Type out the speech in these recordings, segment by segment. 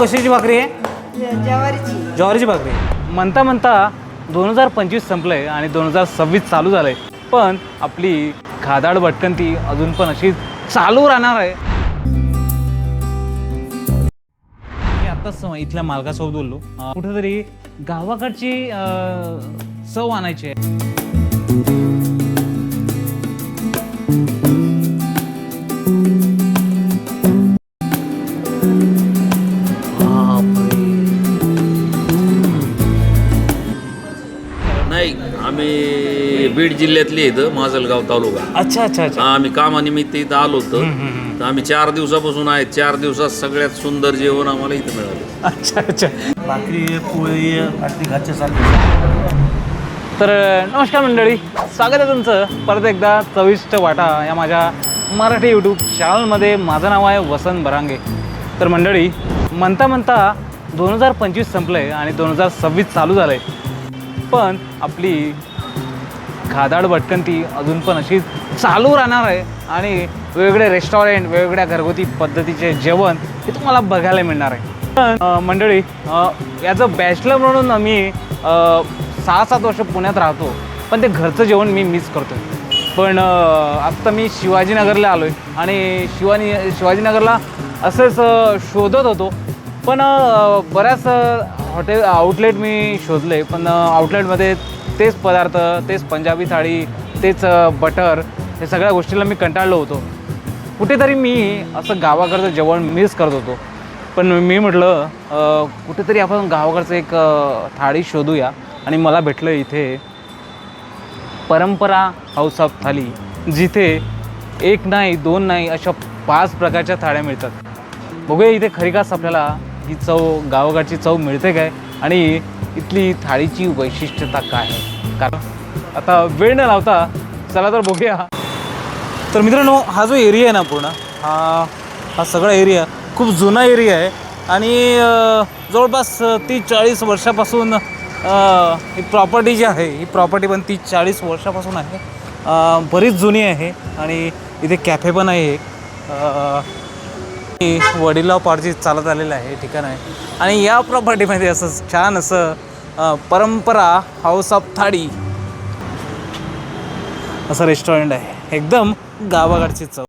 कशाची भाकरी आहे? ज्वारीची. ज्वारीची भाकरी. म्हणता म्हणता दोन हजार पंचवीस संपलं आहे आणि दोन हजार सव्वीस चालू झालं आहे पण आपली खादाड भटकंती अजून पण अशी चालू राहणार आहे. मी आत्ताच इथल्या मालकासोबत बोललो. अं, कुठेतरी गावाकडची अं, चव आणायची आहे. नाही आम्ही बीड जिल्ह्यातले इथं माजलगाव तालुका. अच्छा अच्छा अच्छा. हा, आम्ही कामानिमित्त इथं आलो होतो. तर आम्ही चार दिवसापासून आहे चार दिवसात सगळ्यात सुंदर जेवण आम्हाला इथं मिळालं. अच्छा अच्छा. भाकरी पोळी अगदी घरच्या सारखं. तर नमस्कार मंडळी. स्वागत आहे तुमचं. परत एकदा चविष्ट वाटा या माझ्या मराठी यूट्यूब चॅनलमध्ये माझं नाव आहे वसंत बरांगे. तर मंडळी म्हणता म्हणता दोन हजार पंचवीस संपलं आहे आणि दोन हजार सव्वीस चालू झालं आहे पण आपली खादाड भटकंती अजून पण अशी चालू राहणार आहे आणि वेगवेगळे रेस्टॉरंट वेगवेगळ्या घरगुती पद्धतीचे जेवण हे तुम्हाला बघायला मिळणार आहे. पण मंडळी याचं बॅचलर म्हणून मी सहा सात वर्ष पुण्यात राहतो पण ते घरचं जेवण मी मिस करतो पण आत्ता मी शिवाजीनगरला आलो आहे आणि शिवानी शिवाजीनगरला असंच शोधत होतो. पण बऱ्याच हॉटेल आउटलेट मी शोधले. पण आउटलेटमध्ये तेच पदार्थ तेच पंजाबी थाळी तेच बटर हे सगळ्या गोष्टीला मी कंटाळलो होतो. कुठेतरी मी असं गावाकडचं जेवण मिस करत होतो. पण मी म्हटलं कुठेतरी आपण गावाकडचं एक थाळी शोधूया आणि मला भेटलं इथे परंपरा हाऊस ऑफ थाली जिथे एक नाही दोन नाही अशा पाच प्रकारच्या थाळ्या मिळतात. बघूया इथे खरी खास आपल्याला. ही चव गावाकडची चव मिळते काय? आणि इथली थाळीची वैशिष्ट्यता काय आहे? कारण आता वेळ न लावता चला तर बघूया. तर मित्रांनो हा जो एरिया आहे ना पूर्ण हा हा सगळा एरिया खूप जुना एरिया आहे. आणि जवळपास तीस चाळीस वर्षापासून ही प्रॉपर्टी जी आहे ही प्रॉपर्टी पण तीस चाळीस वर्षापासून आहे. बरीच जुनी आहे आणि इथे कॅफे पण आहे. एक मी वडिलाव पारजी चालत आलेलं आहे ठिकाण आहे. आणि या प्रॉपर्टीमध्ये असं छान असं परंपरा हाऊस ऑफ थाळी असं रेस्टॉरंट आहे. एकदम गावाकडची चव.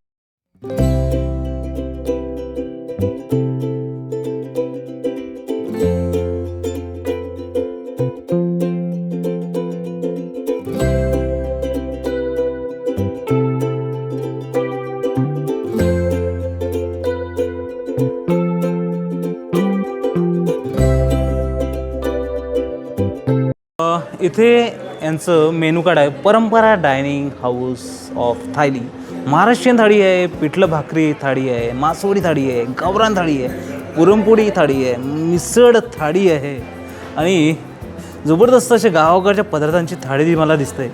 इथे यांचं मेनू कार्ड आहे. Parampara dining house of thali. Maharashtrian थाळी आहे पिठलं भाकरी थाळी आहे मासोळी थाळी आहे गावरान थाळी आहे पुरणपोळी थाळी आहे मिसळ थाळी आहे. आणि जबरदस्त अशा गावाकडच्या पदार्थांची थाळी मला दिसते.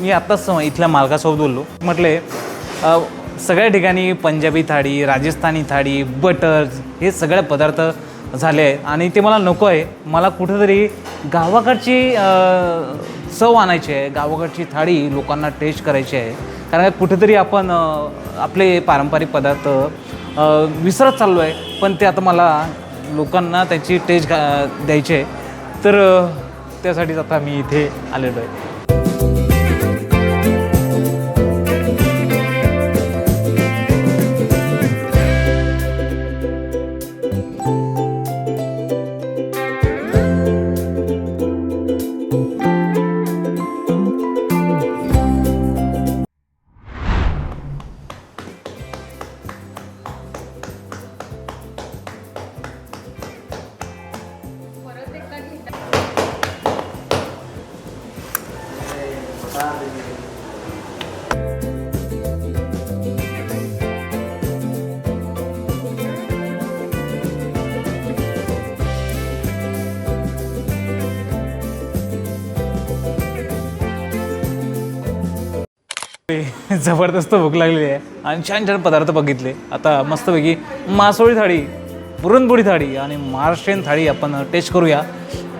मी आत्ताच इथल्या मालकासोबत बोललो. म्हटले सगळ्या ठिकाणी पंजाबी थाळी राजस्थानी थाळी बटर हे सगळे पदार्थ झाले आहेत आणि ते मला नको आहे. मला कुठेतरी गावाकडची चव आणायची आहे. गावाकडची थाळी लोकांना टेस्ट करायची आहे. कारण कुठेतरी आपण आपले पारंपरिक पदार्थ विसरत चाललो आहे पण ते आता मला लोकांना त्याची टेस्ट घा- द्यायची आहे. तर त्यासाठीच आता मी इथे आलेलो आहे. जबरदस्त भूक लागलेली आहे. आणि छान छान पदार्थ बघितले. आता मस्तपैकी मासोळी थाळी पुरणपोळी थाळी आणि महाराष्ट्रीयन थाळी आपण टेस्ट करूया.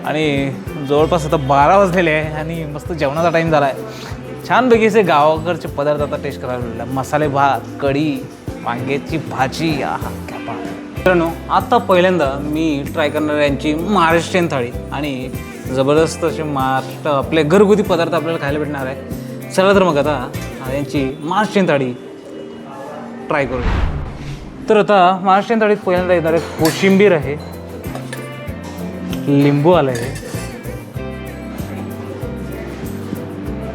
आणि जवळपास आता बारा वाजलेले आहे आणि मस्त जेवणाचा टाईम झाला आहे छानपैकी असे गावाकडचे पदार्थ आता टेस्ट करायला लागले मसाले भात कढी वांग्याची भाजी आहा क्या मित्रांनो आत्ता पहिल्यांदा मी ट्राय करणार यांची महाराष्ट्रीयन थाळी. आणि जबरदस्त असे महाराष्ट्र आपले घरगुती पदार्थ आपल्याला खायला भेटणार आहे. चला तर मग आता यांची महाराष्ट्रीयन थाळी ट्राय करूया तर आता महाराष्ट्रीयन थाळीत पहिल्यांदा येणार आहे कोशिंबीर आहे. लिंबू आलं आहे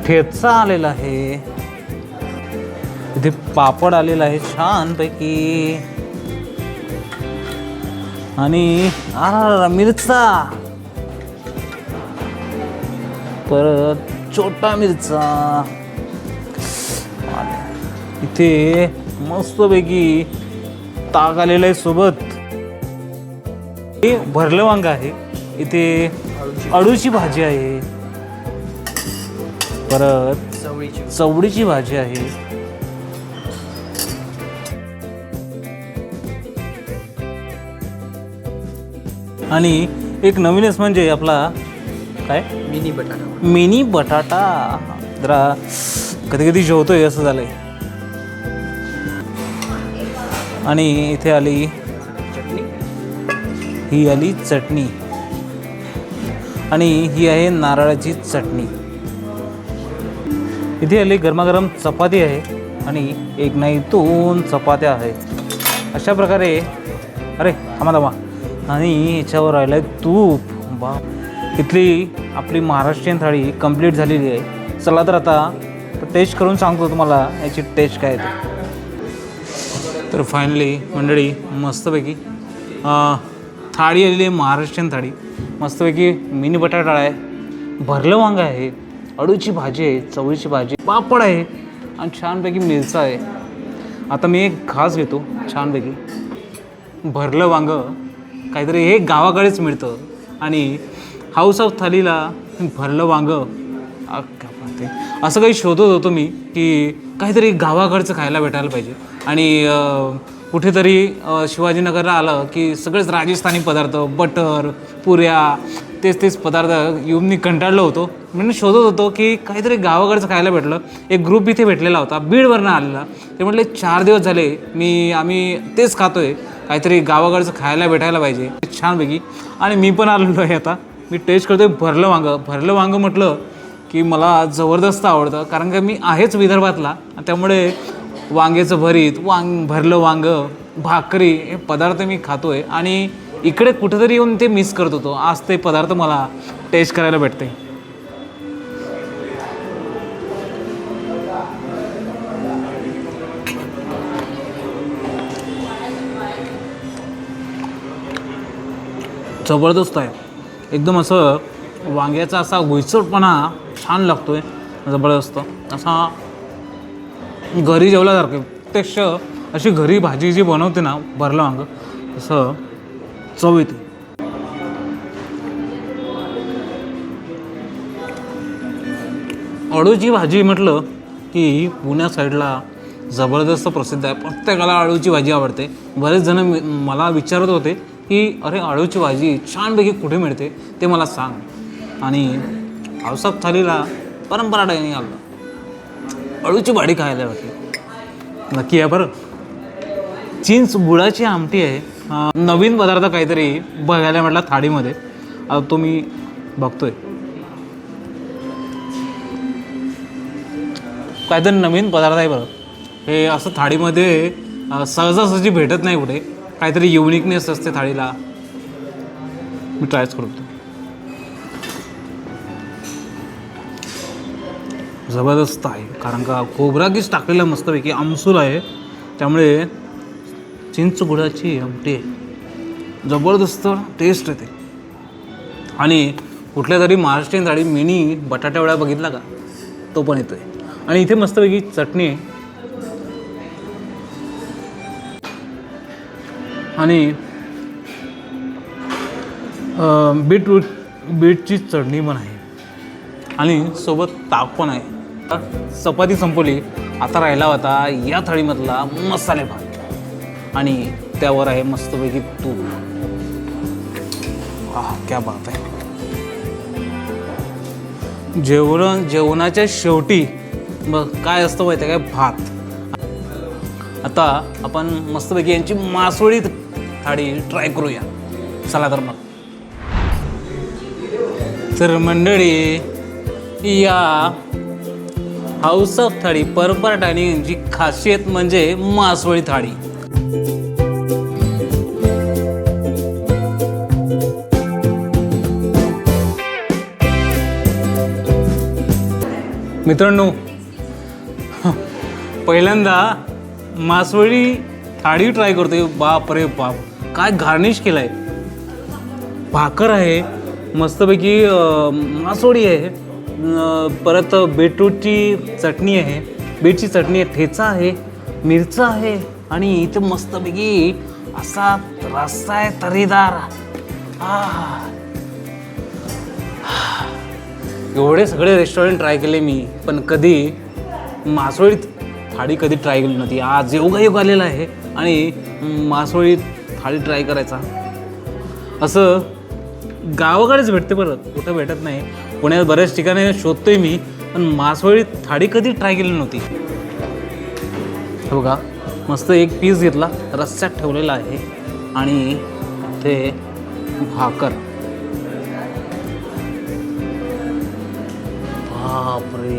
ठेचा आलेला आहे. इथे पापड आलेला आहे छानपैकी. आणि आ मिरचा. परत छोटा मिरचा. इथे मस्तपैकी ताक आलेलं आहे सोबत. हे भरलं वांग आहे. इथे अळूची भाजी आहे. परत चवळीची भाजी आहे. आणि एक नवीनच म्हणजे आपला काय? मिनी बटाटा. मिनी बटाटा. जरा कधी कधी जेवतोय असं झालंय. आणि इथे आली चटणी. ही आली चटणी. आणि ही आहे नारळाची चटणी. इथे आली गरमागरम चपाती आहे आणि एक नाही दोन चपात्या आहेत. अशा प्रकारे अरे थांबा थांबा. आणि याच्यावर राहिलं आहे तूप. बा. इथली आपली महाराष्ट्रीयन थाळी कंप्लीट झालेली आहे. चला तर आता टेस्ट करून सांगतो तुम्हाला याची टेस्ट काय आहे ते. तर फायनली मंडळी मस्तपैकी थाळी आलेली आहे महाराष्ट्रीयन थाळी. मस्तपैकी मिनी बटाटा आहे भरलं वांग आहे अळूची भाजी आहे चवळीची भाजी पापड आहे आणि छानपैकी मिरचा आहे. आता मी एक घास घेतो छानपैकी. भरलं वांग काहीतरी हे गावाकडेच मिळतं. आणि हाऊस ऑफ थालीला भरलं वांगं क्या असं काही शोधत होतो मी की काहीतरी गावाकडचं खायला भेटायला पाहिजे. आणि कुठेतरी शिवाजीनगरला आलं की सगळेच राजस्थानी पदार्थ बटर पुऱ्या तेच तेच पदार्थ येऊन मी कंटाळलो होतो. म्हणून शोधत होतो की काहीतरी गावाकडचं खायला भेटलं. एक ग्रुप इथे भेटलेला होता बीडवरनं आलेला. ते म्हटले चार दिवस झाले मी आम्ही तेच खातोय. काहीतरी गावाकडचं खायला भेटायला पाहिजे. छानपैकी. आणि मी पण आलेलो आहे आता. मी टेस्ट करतोय भरलं वांगं. भरलं वांगं म्हटलं की मला जबरदस्त आवडतं कारण का मी आहेच विदर्भातला. त्यामुळे वांग्याचं भरीत वांग भरलं वांगं भाकरी हे पदार्थ मी खातोय आणि इकडे कुठेतरी येऊन ते मिस करत होतो. आज ते पदार्थ मला टेस्ट करायला भेटते जबरदस्त आहे. एकदम असं वांग्याचा असा गुळसटपणा छान लागतो आहे जबरदस्त. असा घरी जेवल्यासारखं प्रत्यक्ष अशी घरी भाजी जी बनवते ना भरलं वांग तसं चव येते. अळूची भाजी म्हटलं की पुण्या साईडला जबरदस्त प्रसिद्ध आहे. प्रत्येकाला अळूची भाजी आवडते. बरेच जण मला विचारत होते की अरे अळूची भाजी छानपैकी कुठे मिळते? ते मला सांग. आणि पावसात थालीला परंपरा डायनिंग आलं अळूची भाडी खायला भेटली नक्की आहे बरं. चिंच गुळाची आमटी आहे. नवीन पदार्थ काहीतरी बघायला म्हटला थाळीमध्ये. आता तो मी बघतोय. काहीतरी नवीन पदार्थ आहे बरं. हे असं थाळीमध्ये सहजासहजी भेटत नाही कुठे. काहीतरी युनिकनेस असते थाळीला. मी ट्रायच करतो जबरदस्त आहे. कारण का खोबराकीच टाकलेला मस्तपैकी आमसूल आहे. त्यामुळे चिंच गुडाची आमटी जबरदस्त टेस्ट येते. आणि कुठल्या तरी महाराष्ट्रीयन थाळी मिनी बटाटा बघितला का? तो पण येतोय. आणि इथे मस्तपैकी चटणी. आणि बीटरूट बीटची चटणी पण आहे. आणि सोबत ताक पण आहे. चपाती संपवली आता राहिला होता या थाळीमधला मसाले भात. आणि त्यावर आहे मस्तपैकी तूप. हा क्या बात आहे. जेवण जेवणाच्या शेवटी मग काय असतं माहिती आहे काय भात. आता आपण मस्तपैकी यांची मासोळी थाळी ट्राय करूया. चला तर मग. तर मंडळी या हाऊस ऑफ थाळी परंपरा डायनिंगची खासियत म्हणजे मासोळी थाळी. मित्रांनो पहिल्यांदा मासवळी थाळी ट्राय करतोय. बाप रे बाप काय गार्निश केलं आहे भाकर आहे मस्तपैकी मासोळी आहे. परत बीटरूटची चटणी आहे. बीटची चटणी आहे ठेचा आहे मिरचा आहे आणि इथं मस्तपैकी असा रस्सा आहे तरीदार. एवढे सगळे रेस्टॉरंट ट्राय केले मी पण कधी मासोळीत थाळी कधी ट्राय केली नव्हती. आज योगायोग आलेला आहे आणि मासोळीत थाळी ट्राय करायचा. असं गावाकडेच भेटते परत कुठं भेटत नाही. पुण्यात बऱ्याच ठिकाणी शोधतोय मी पण मासोळी थाळी कधी ट्राय केली नव्हती. हो का मस्त एक पीस घेतला रस्स्यात ठेवलेला आहे आणि ते भाकर. बापरे.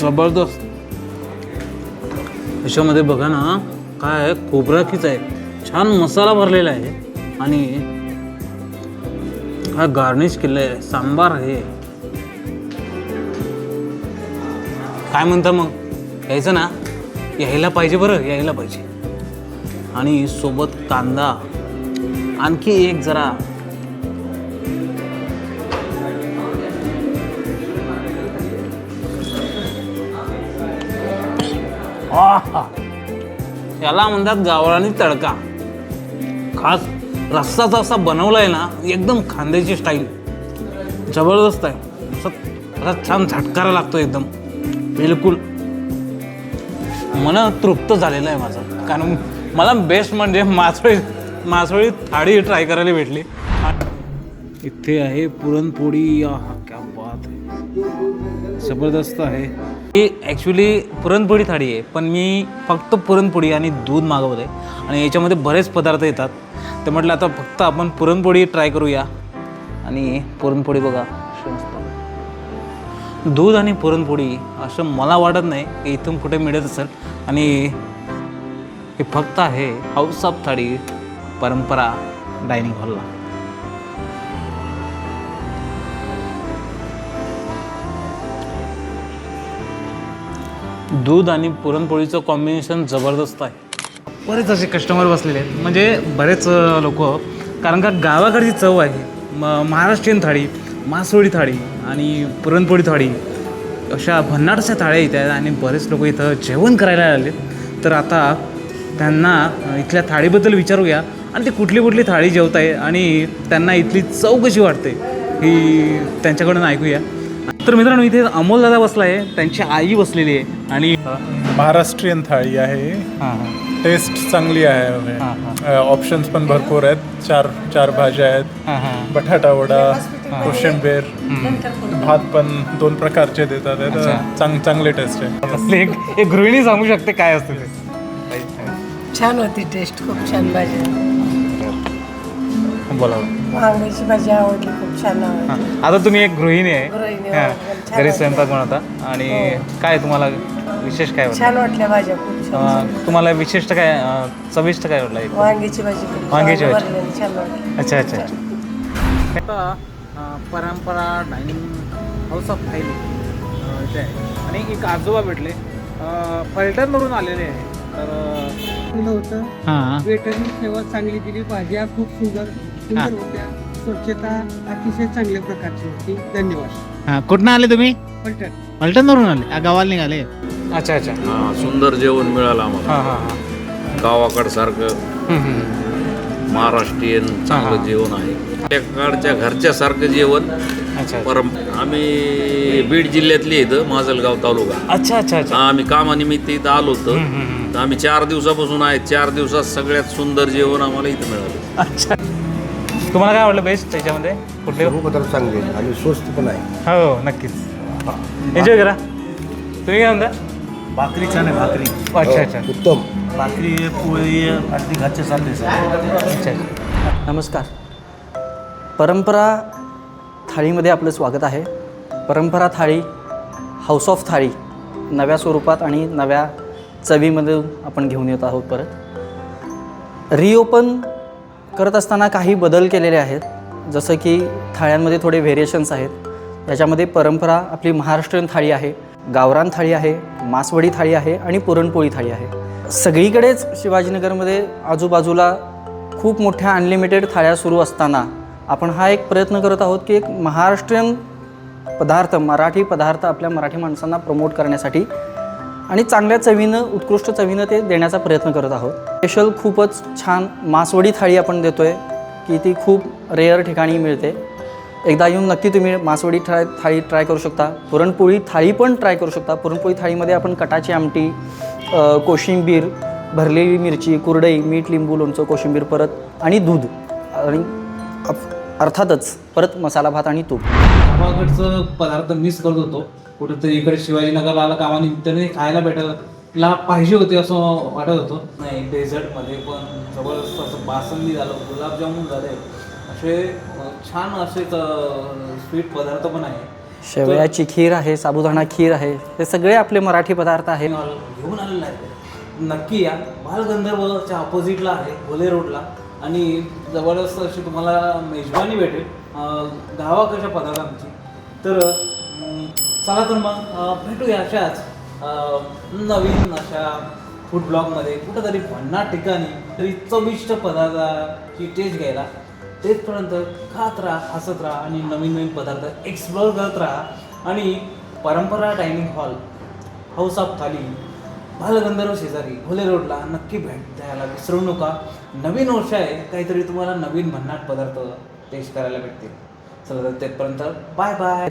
जबरदस्त. ह्याच्यामध्ये बघा ना काय आहे? आहे. छान मसाला भरलेला आहे. आणि हा गार्निश केलं आहे सांबार आहे. काय म्हणता मग? यायचं ना? यायला पाहिजे बरं यायला पाहिजे. आणि सोबत कांदा. आणखी एक जरा आहा. याला म्हणतात गावरानी तडका. खास रस्साचा असा बनवलाय ना एकदम खांद्याची स्टाईल जबरदस्त आहे. असं असा छान झटकारा लागतो एकदम. बिलकुल. मन तृप्त झालेलं आहे माझं. कारण मला बेस्ट म्हणजे मासोळी मासोळी थाळी ट्राय करायला भेटली. इथे आहे पुरणपोळी. आहा क्या बात आहे. जबरदस्त आहे. ही ॲक्च्युली पुरणपोळी थाळी आहे पण मी फक्त पुरणपोळी आणि दूध मागवलं आहे आणि याच्यामध्ये बरेच पदार्थ येतात. तर म्हटलं आता फक्त आपण पुरणपोळी ट्राय करूया. आणि पुरणपोळी बघा दूध आणि पुरणपोळी असं मला वाटत नाही की इथून कुठे मिळत असेल. आणि हे फक्त आहे हाऊस ऑफ थाळी परंपरा डायनिंग हॉलला. दूध आणि पुरणपोळीचं कॉम्बिनेशन जबरदस्त आहे. बरेच असे कस्टमर बसलेले आहेत. म्हणजे बरेच लोक कारण का गावाकडची चव आहे. म महाराष्ट्रीयन थाळी मासोळी थाळी आणि पुरणपोळी थाळी अशा भन्नाटशा थाळ्या इथे आहेत आणि बरेच लोक इथं जेवण करायला आले तर आता त्यांना इथल्या थाळीबद्दल विचारूया. आणि ते कुठली कुठली थाळी जेवत आहे आणि त्यांना इथली चव कशी वाटते ही त्यांच्याकडून ऐकूया. तर मित्रांनो इथे अमोल दादा बसला आहे त्यांची आई बसलेली आहे. आणि महाराष्ट्रीयन थाळी आहे. हां हां. टेस्ट चांगली हां, आहे ऑप्शन्स पण भरपूर आहेत. चार चार भाज्या आहेत. हां हां. बटाटा वडा कोशिंबीर भात पण दोन प्रकारचे देतात. अच्छा. चांग चांगले टेस्ट आहे. असले एक एक गृहिणी सांगू शकते काय असतं ते. छान होती टेस्ट खूप छान भाजी. बोला. वांग्याची भाजी आवडली खूप. छान हां. आता तुम्ही एक गृहिणी आहे. गृहिणी, हां. हो. छान घरी वाटलं. स्वयंपाक बनवता. आणि काय तुम्हाला विशेष काय वाटलं? छान वाटल्या भाज्या खूप छान अं, तुम्हाला विशिष्ट काय अं, चविष्ट काय वाटलं एक? वांग्याची भाजी खूप वांग्याची भाजी. भरलेली, छान वाटली. अच्छा अच्छा आता अं, Parampara dining house of thali अं, इथे आहे. आणि एक आजोबा भेटले. अं, फलटणवरून आलेले आहे. तर दिलं होतं. हां. वेटरनी सेवा चांगली दिली भाज्या खूप सुंदर हा. सुंदर होत्या. स्वच्छता अतिशय चांगल्या प्रकारची होती. धन्यवाद. हां कुठनं आले तुम्ही? पलटण फलटणवरून आले. गावाला निघाले. अच्छा अच्छा. हा सुंदर जेवण मिळालं आम्हाला. हां हां हां. गावाकडसारखं हम्म, हम्म. महाराष्ट्रीयन चांगलं जेवण आहे. त्याकडच्या घरच्यासारखं जेवण. अच्छा परम आम्ही बीड जिल्ह्यातली इथं माजलगाव तालुका. अच्छा अच्छा अच्छा. हा, आम्ही कामानिमित्त इथं आलो होतो. तर आम्ही चार दिवसापासून आहे चार दिवसात सगळ्यात सुंदर जेवण आम्हाला इथं मिळालं. अच्छा. तुम्हाला काय आवडलं बेस्ट त्याच्यामध्ये? कुठले? सर्व पदार्थ चांगले आणि स्वस्त पण आहे. हो नक्कीच. एन्जॉय करा. तुम्ही काय म्हणता? भाकरी छान आहे भाकरी. अच्छा अच्छा. उत्तम. भाकरी पोळी अगदी घरच्या सारखे अच्छा अच्छा. नमस्कार. परंपरा थाळीमध्ये आपलं स्वागत आहे. परंपरा थाळी हाऊस ऑफ थाळी नव्या स्वरूपात आणि नव्या चवीमध्ये आपण घेऊन येत आहोत परत. रिओपन करत असताना काही बदल केलेले आहेत. जसं की थाळ्यांमध्ये थोडे व्हेरिएशन्स आहेत. याच्यामध्ये परंपरा आपली महाराष्ट्रीयन थाळी आहे गावरान थाळी आहे मासवडी थाळी आहे आणि पुरणपोळी थाळी आहे. सगळीकडेच शिवाजीनगरमध्ये आजूबाजूला खूप मोठ्या अनलिमिटेड थाळ्या सुरू असताना आपण हा एक प्रयत्न करत आहोत की एक महाराष्ट्रीयन पदार्थ मराठी पदार्थ आपल्या मराठी माणसांना प्रमोट करण्यासाठी आणि चांगल्या चवीनं उत्कृष्ट चवीनं ते देण्याचा प्रयत्न करत आहोत. स्पेशल खूपच छान मासवडी थाळी आपण देतो आहे की ती खूप रेअर ठिकाणी मिळते. एकदा येऊन नक्की तुम्ही मासवडी ट्राय थाळी ट्राय करू शकता. पुरणपोळी थाळी पण ट्राय करू शकता. पुरणपोळी थाळीमध्ये आपण कटाची आमटी कोशिंबीर भरलेली मिरची कुरडई मीठ लिंबू लोणचं कोशिंबीर परत आणि दूध. आणि अर्थातच परत मसाला भात आणि तूप. गावाकडचं पदार्थ मिस करत होतो. कुठेतरी इकडे शिवाजीनगरला आला कामानिमित्ताने खायला भेटायला पाहिजे होते असं वाटत होतं. नाही डेझर्टमध्ये पण जबरदस्त असं बासुंदी झालं गुलाबजामुन झाले. असे छान असे स्वीट पदार्थ पण आहे. शेवयाची खीर आहे साबुदाणा खीर आहे हे सगळे आपले मराठी पदार्थ आहेत. घेऊन आलेला आहे. नक्की या. बालगंधर्वच्या ऑपोजिटला आहे भोले रोडला आणि जबरदस्त अशी तुम्हाला मेजवानी भेटेल. गावा कशा पदार्थ पदार्थांची तर चला तर मग भेटूया अशाच नवीन अशा फूड ब्लॉगमध्ये कुठंतरी भन्नाट ठिकाणी तरी चविष्ट पदार्थाची टेस्ट घ्यायला. तेचपर्यंत खात राहा हसत राहा आणि नवीन नवीन पदार्थ एक्सप्लोअर करत राहा. आणि परंपरा dining hall house of thali Balgandharva शेजारी भोले रोडला नक्की भेट द्यायला विसरू नका. नवीन वर्ष आहे काहीतरी तुम्हाला नवीन भन्नाट पदार्थ टेस्ट करायला भेटतील. चला तर तेपर्यंत बाय बाय